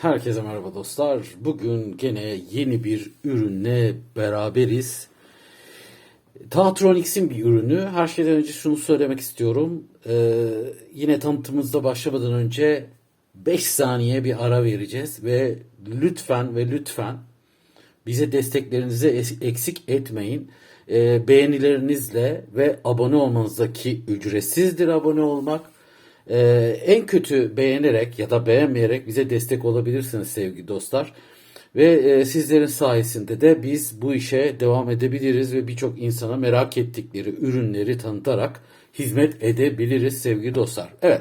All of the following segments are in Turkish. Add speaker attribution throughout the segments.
Speaker 1: Herkese merhaba dostlar. Bugün gene yeni bir ürünle beraberiz. Tahatronics'in bir ürünü. Her şeyden önce şunu söylemek istiyorum. Ee, yine tanıtımımızda başlamadan önce 5 saniye bir ara vereceğiz ve lütfen ve lütfen bize desteklerinizi es- eksik etmeyin. Ee, beğenilerinizle ve abone olmanızdaki ücretsizdir abone olmak. Ee, en kötü beğenerek ya da beğenmeyerek bize destek olabilirsiniz sevgili dostlar. Ve e, sizlerin sayesinde de biz bu işe devam edebiliriz ve birçok insana merak ettikleri ürünleri tanıtarak hizmet edebiliriz sevgili dostlar. Evet.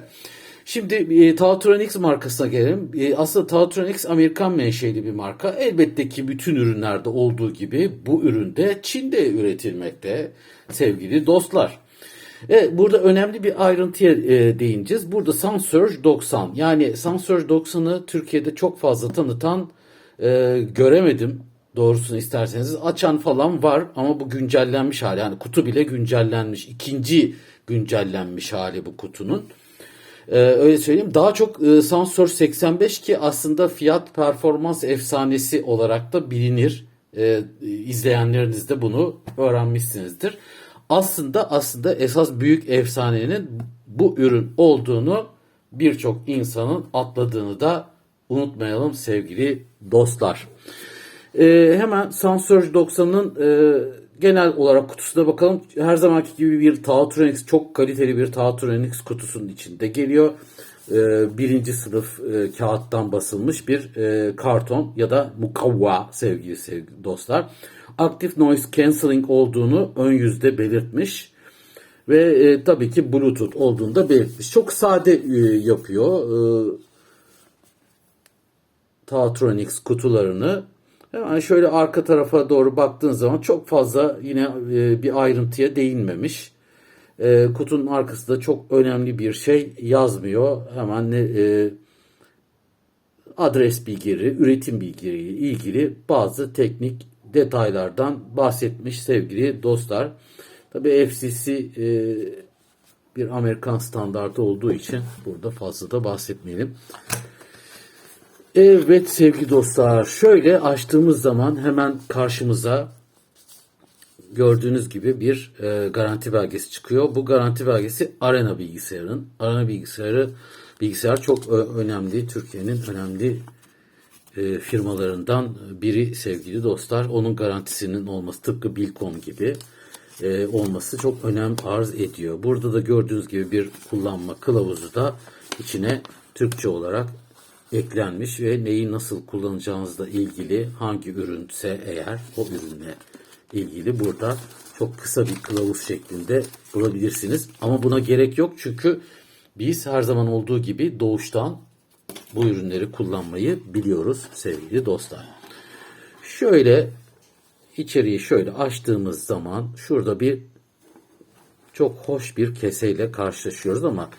Speaker 1: Şimdi e, Tautronics markasına gelelim. E, aslında Tautronics Amerikan menşeli bir marka. Elbette ki bütün ürünlerde olduğu gibi bu üründe Çin'de üretilmekte sevgili dostlar. Evet, burada önemli bir ayrıntıya e, değineceğiz. Burada Sunsurge 90 yani Sunsurge 90'ı Türkiye'de çok fazla tanıtan e, göremedim doğrusunu isterseniz. Açan falan var ama bu güncellenmiş hali yani kutu bile güncellenmiş. İkinci güncellenmiş hali bu kutunun. Ee, öyle söyleyeyim. Daha çok e, Sansor 85 ki aslında fiyat performans efsanesi olarak da bilinir. Ee, izleyenleriniz de bunu öğrenmişsinizdir. Aslında aslında esas büyük efsanenin bu ürün olduğunu birçok insanın atladığını da unutmayalım sevgili dostlar. Ee, hemen Sunsurge 90'ın e, genel olarak kutusuna bakalım. Her zamanki gibi bir Tautronics çok kaliteli bir Tautronics kutusunun içinde geliyor. Ee, birinci sınıf e, kağıttan basılmış bir e, karton ya da mukavva sevgili sevgili dostlar. Active Noise Cancelling olduğunu ön yüzde belirtmiş. Ve e, tabii ki Bluetooth olduğunu da belirtmiş. Çok sade e, yapıyor. E, Tautronics kutularını. Hemen şöyle arka tarafa doğru baktığın zaman çok fazla yine e, bir ayrıntıya değinmemiş. E, kutunun arkasında çok önemli bir şey yazmıyor. Hemen ne e, adres bilgileri, üretim bilgileri ilgili bazı teknik detaylardan bahsetmiş sevgili dostlar. Tabii FCC e, bir Amerikan standartı olduğu için burada fazla da bahsetmeyelim. Evet sevgili dostlar şöyle açtığımız zaman hemen karşımıza gördüğünüz gibi bir e, garanti belgesi çıkıyor. Bu garanti belgesi Arena bilgisayarın. Arena bilgisayarı bilgisayar çok ö- önemli. Türkiye'nin önemli e, firmalarından biri sevgili dostlar. Onun garantisinin olması tıpkı Bilcom gibi e, olması çok önem arz ediyor. Burada da gördüğünüz gibi bir kullanma kılavuzu da içine Türkçe olarak eklenmiş ve neyi nasıl kullanacağınızla ilgili hangi ürünse eğer o ürünle ilgili burada çok kısa bir kılavuz şeklinde bulabilirsiniz. Ama buna gerek yok çünkü biz her zaman olduğu gibi doğuştan bu ürünleri kullanmayı biliyoruz sevgili dostlar. Şöyle içeriği şöyle açtığımız zaman şurada bir çok hoş bir keseyle karşılaşıyoruz ama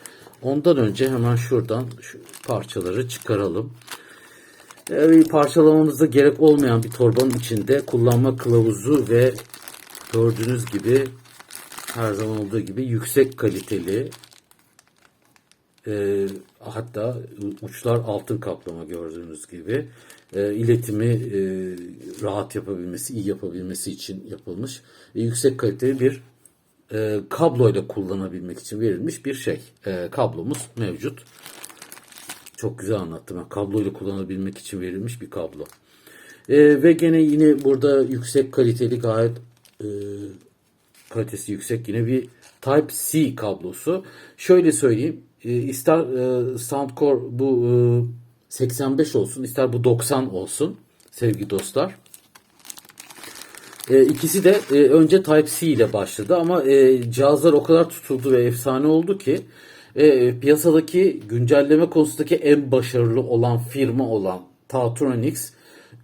Speaker 1: ondan önce hemen şuradan şu parçaları çıkaralım. Ee, parçalamamıza gerek olmayan bir torbanın içinde kullanma kılavuzu ve gördüğünüz gibi her zaman olduğu gibi yüksek kaliteli e, hatta uçlar altın kaplama gördüğünüz gibi e, iletimi e, rahat yapabilmesi, iyi yapabilmesi için yapılmış e, yüksek kaliteli bir e, kabloyla kullanabilmek için verilmiş bir şey. E, kablomuz mevcut. Çok güzel anlattım. Ben. Kabloyla kullanabilmek için verilmiş bir kablo. E, ve gene yine burada yüksek kaliteli gayet e, kalitesi yüksek yine bir Type-C kablosu. Şöyle söyleyeyim. E, ister e, Soundcore bu e, 85 olsun ister bu 90 olsun sevgili dostlar. E, ikisi de e, önce Type-C ile başladı ama e, cihazlar o kadar tutuldu ve efsane oldu ki e, piyasadaki güncelleme konusundaki en başarılı olan firma olan Tautronics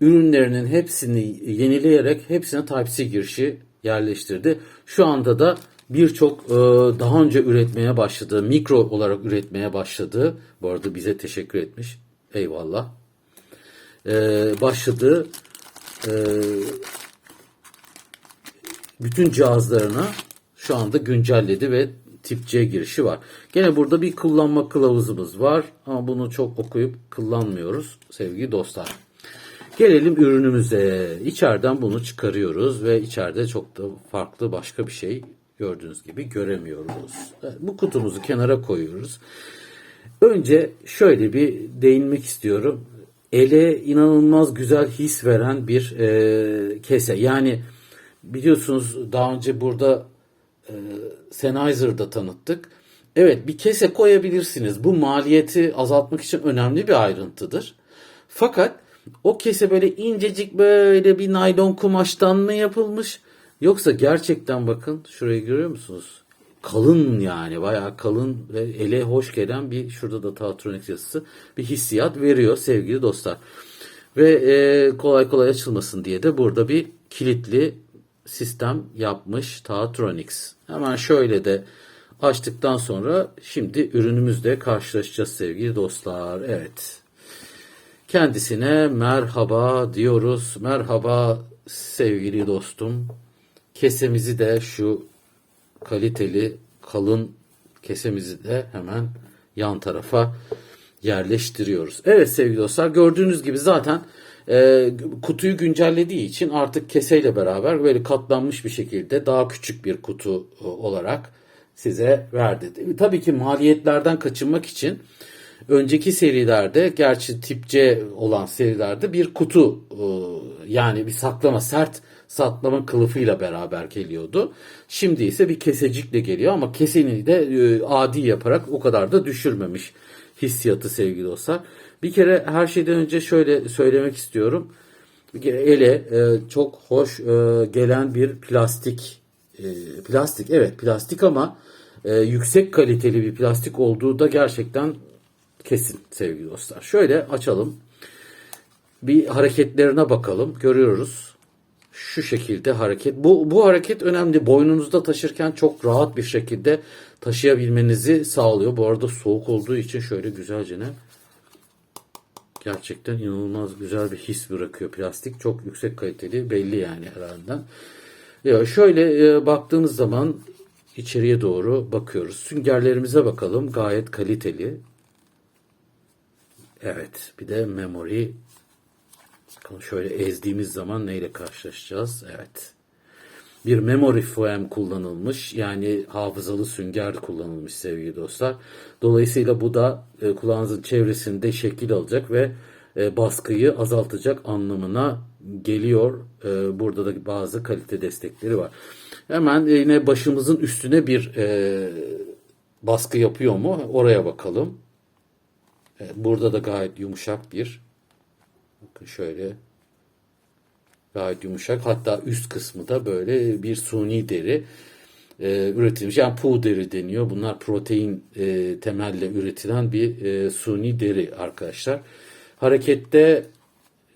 Speaker 1: ürünlerinin hepsini yenileyerek hepsine Type-C girişi yerleştirdi. Şu anda da birçok e, daha önce üretmeye başladığı, mikro olarak üretmeye başladığı, bu arada bize teşekkür etmiş, eyvallah, e, başladığı e, bütün cihazlarına şu anda güncelledi ve tip C girişi var. Gene burada bir kullanma kılavuzumuz var ama bunu çok okuyup kullanmıyoruz sevgili dostlar. Gelelim ürünümüze. İçeriden bunu çıkarıyoruz ve içeride çok da farklı başka bir şey gördüğünüz gibi göremiyoruz. Bu kutumuzu kenara koyuyoruz. Önce şöyle bir değinmek istiyorum. Ele inanılmaz güzel his veren bir e, kese. Yani biliyorsunuz daha önce burada e, Sennheiser'da tanıttık. Evet bir kese koyabilirsiniz. Bu maliyeti azaltmak için önemli bir ayrıntıdır. Fakat o kese böyle incecik böyle bir naylon kumaştan mı yapılmış? Yoksa gerçekten bakın şurayı görüyor musunuz? Kalın yani bayağı kalın ve ele hoş gelen bir şurada da Tatronics yazısı bir hissiyat veriyor sevgili dostlar. Ve e, kolay kolay açılmasın diye de burada bir kilitli sistem yapmış Tatronics. Hemen şöyle de açtıktan sonra şimdi ürünümüzle karşılaşacağız sevgili dostlar. Evet. Kendisine merhaba diyoruz. Merhaba sevgili dostum. Kesemizi de şu kaliteli kalın kesemizi de hemen yan tarafa yerleştiriyoruz. Evet sevgili dostlar gördüğünüz gibi zaten e, kutuyu güncellediği için artık keseyle beraber böyle katlanmış bir şekilde daha küçük bir kutu e, olarak size verdi. Tabii ki maliyetlerden kaçınmak için önceki serilerde gerçi tip C olan serilerde bir kutu e, yani bir saklama sert saklama kılıfıyla beraber geliyordu. Şimdi ise bir kesecikle geliyor ama keseni de e, adi yaparak o kadar da düşürmemiş hissiyatı sevgili dostlar. Bir kere her şeyden önce şöyle söylemek istiyorum. Bir kere ele e, çok hoş e, gelen bir plastik plastik evet plastik ama yüksek kaliteli bir plastik olduğu da gerçekten kesin sevgili dostlar. Şöyle açalım. Bir hareketlerine bakalım. Görüyoruz. Şu şekilde hareket. Bu, bu hareket önemli. Boynunuzda taşırken çok rahat bir şekilde taşıyabilmenizi sağlıyor. Bu arada soğuk olduğu için şöyle güzelce ne gerçekten inanılmaz güzel bir his bırakıyor plastik. Çok yüksek kaliteli belli yani herhalde. Ya şöyle e, baktığınız zaman içeriye doğru bakıyoruz. Süngerlerimize bakalım. Gayet kaliteli. Evet. Bir de memory. Şöyle ezdiğimiz zaman neyle karşılaşacağız? Evet. Bir memory foam kullanılmış. Yani hafızalı sünger kullanılmış sevgili dostlar. Dolayısıyla bu da e, kulağınızın çevresinde şekil alacak ve e, baskıyı azaltacak anlamına geliyor. E, burada da bazı kalite destekleri var. Hemen yine başımızın üstüne bir e, baskı yapıyor mu? Oraya bakalım. Burada da gayet yumuşak bir şöyle gayet yumuşak hatta üst kısmı da böyle bir suni deri e, üretilmiş. Yani pu deri deniyor. Bunlar protein e, temelle üretilen bir e, suni deri arkadaşlar. Harekette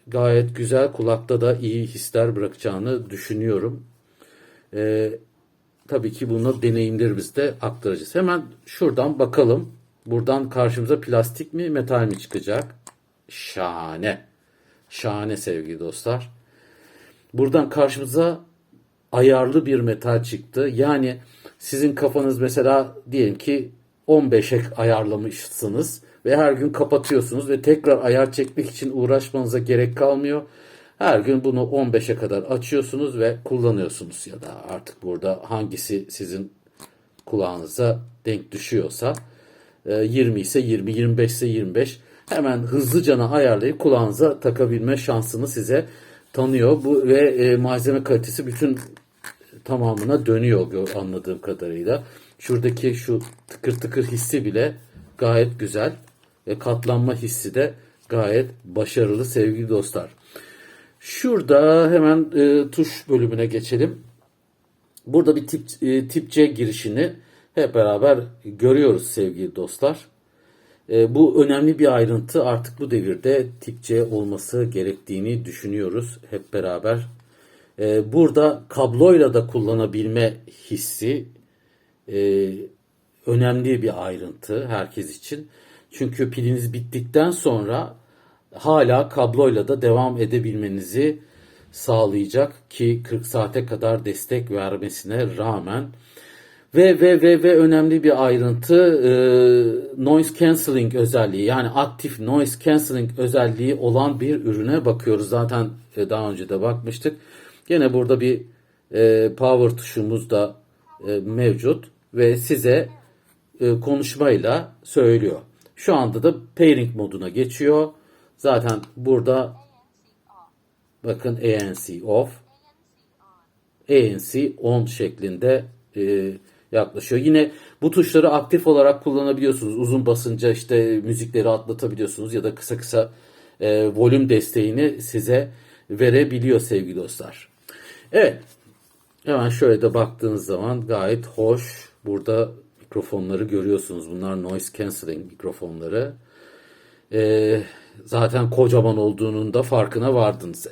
Speaker 1: gayet güzel. Kulakta da iyi hisler bırakacağını düşünüyorum. E, tabii ki bunu deneyimlerimizi de aktaracağız. Hemen şuradan bakalım. Buradan karşımıza plastik mi metal mi çıkacak? Şahane. Şahane sevgili dostlar. Buradan karşımıza ayarlı bir metal çıktı. Yani sizin kafanız mesela diyelim ki 15'e ayarlamışsınız ve her gün kapatıyorsunuz ve tekrar ayar çekmek için uğraşmanıza gerek kalmıyor. Her gün bunu 15'e kadar açıyorsunuz ve kullanıyorsunuz ya da artık burada hangisi sizin kulağınıza denk düşüyorsa 20 ise 20, 25 ise 25 hemen hızlıcana ayarlayıp kulağınıza takabilme şansını size tanıyor. Bu ve e, malzeme kalitesi bütün tamamına dönüyor anladığım kadarıyla. Şuradaki şu tıkır tıkır hissi bile gayet güzel. Ve katlanma hissi de gayet başarılı sevgili dostlar. Şurada hemen e, tuş bölümüne geçelim. Burada bir tip, e, tip girişini hep beraber görüyoruz sevgili dostlar. E, bu önemli bir ayrıntı artık bu devirde tip C olması gerektiğini düşünüyoruz hep beraber. E, burada kabloyla da kullanabilme hissi e, önemli bir ayrıntı herkes için. Çünkü piliniz bittikten sonra hala kabloyla da devam edebilmenizi sağlayacak ki 40 saate kadar destek vermesine rağmen Ve ve ve ve önemli bir ayrıntı e, noise cancelling özelliği yani aktif noise cancelling özelliği olan bir ürüne bakıyoruz. Zaten e, daha önce de bakmıştık. Gene burada bir e, power tuşumuz da e, mevcut ve size e, konuşmayla söylüyor. Şu anda da pairing moduna geçiyor. Zaten burada bakın ANC off, ANC on şeklinde e, yaklaşıyor. Yine bu tuşları aktif olarak kullanabiliyorsunuz. Uzun basınca işte müzikleri atlatabiliyorsunuz ya da kısa kısa e, volüm desteğini size verebiliyor sevgili dostlar. Evet. Hemen şöyle de baktığınız zaman gayet hoş. Burada mikrofonları görüyorsunuz. Bunlar noise cancelling mikrofonları. Ee, zaten kocaman olduğunun da farkına vardınız.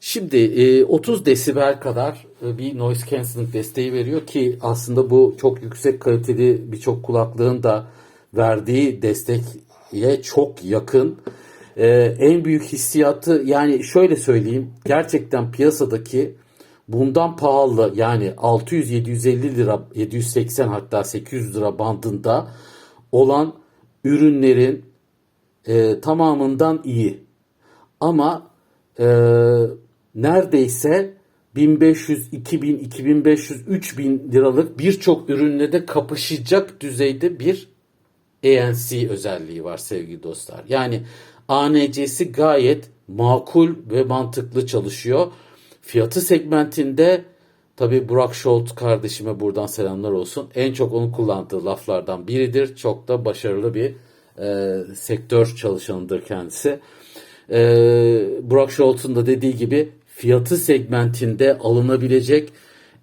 Speaker 1: Şimdi e, 30 desibel kadar e, bir noise cancelling desteği veriyor ki aslında bu çok yüksek kaliteli birçok kulaklığın da verdiği desteğe çok yakın. E, en büyük hissiyatı yani şöyle söyleyeyim gerçekten piyasadaki bundan pahalı yani 600-750 lira 780 hatta 800 lira bandında olan ürünlerin e, tamamından iyi. Ama e, neredeyse 1500, 2000, 2500, 3000 liralık birçok ürünle de kapışacak düzeyde bir ANC özelliği var sevgili dostlar. Yani ANC'si gayet makul ve mantıklı çalışıyor. Fiyatı segmentinde tabi Burak Şolt kardeşime buradan selamlar olsun. En çok onun kullandığı laflardan biridir. Çok da başarılı bir e, sektör çalışanıdır kendisi. E, Burak Şolt'un da dediği gibi fiyatı segmentinde alınabilecek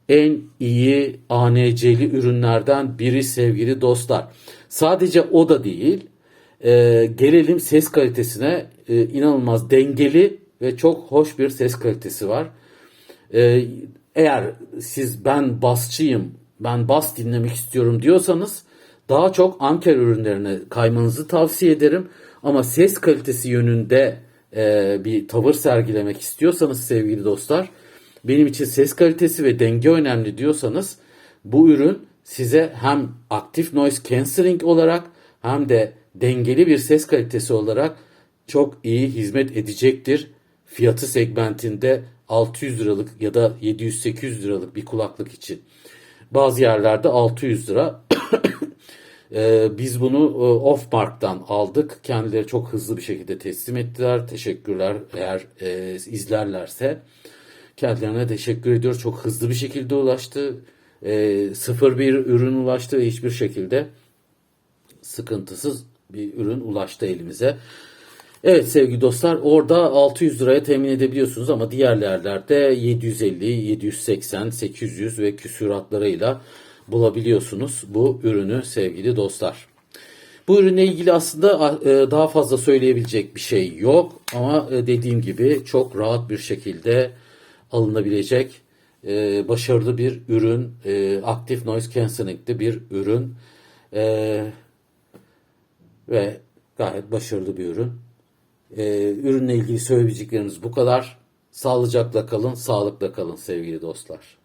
Speaker 1: en iyi ANC'li ürünlerden biri sevgili dostlar. Sadece o da değil. E, gelelim ses kalitesine. E, inanılmaz dengeli ve çok hoş bir ses kalitesi var. E, eğer siz ben basçıyım, ben bas dinlemek istiyorum diyorsanız daha çok Anker ürünlerine kaymanızı tavsiye ederim. Ama ses kalitesi yönünde e, bir tavır sergilemek istiyorsanız sevgili dostlar, benim için ses kalitesi ve denge önemli diyorsanız bu ürün size hem aktif noise cancelling olarak hem de dengeli bir ses kalitesi olarak çok iyi hizmet edecektir. Fiyatı segmentinde 600 liralık ya da 700-800 liralık bir kulaklık için. Bazı yerlerde 600 lira. Ee, biz bunu e, Offmark'tan aldık. Kendileri çok hızlı bir şekilde teslim ettiler. Teşekkürler eğer e, izlerlerse. Kendilerine teşekkür ediyoruz. Çok hızlı bir şekilde ulaştı. E, sıfır bir ürün ulaştı ve hiçbir şekilde sıkıntısız bir ürün ulaştı elimize. Evet sevgili dostlar orada 600 liraya temin edebiliyorsunuz ama diğer yerlerde 750, 780, 800 ve küsuratlarıyla bulabiliyorsunuz bu ürünü sevgili dostlar. Bu ürünle ilgili aslında e, daha fazla söyleyebilecek bir şey yok ama e, dediğim gibi çok rahat bir şekilde alınabilecek e, başarılı bir ürün, aktif noise cancelling'li bir ürün ve gayet başarılı bir ürün. Ürünle ilgili söyleyeceklerimiz bu kadar. Sağlıcakla kalın, sağlıkla kalın sevgili dostlar.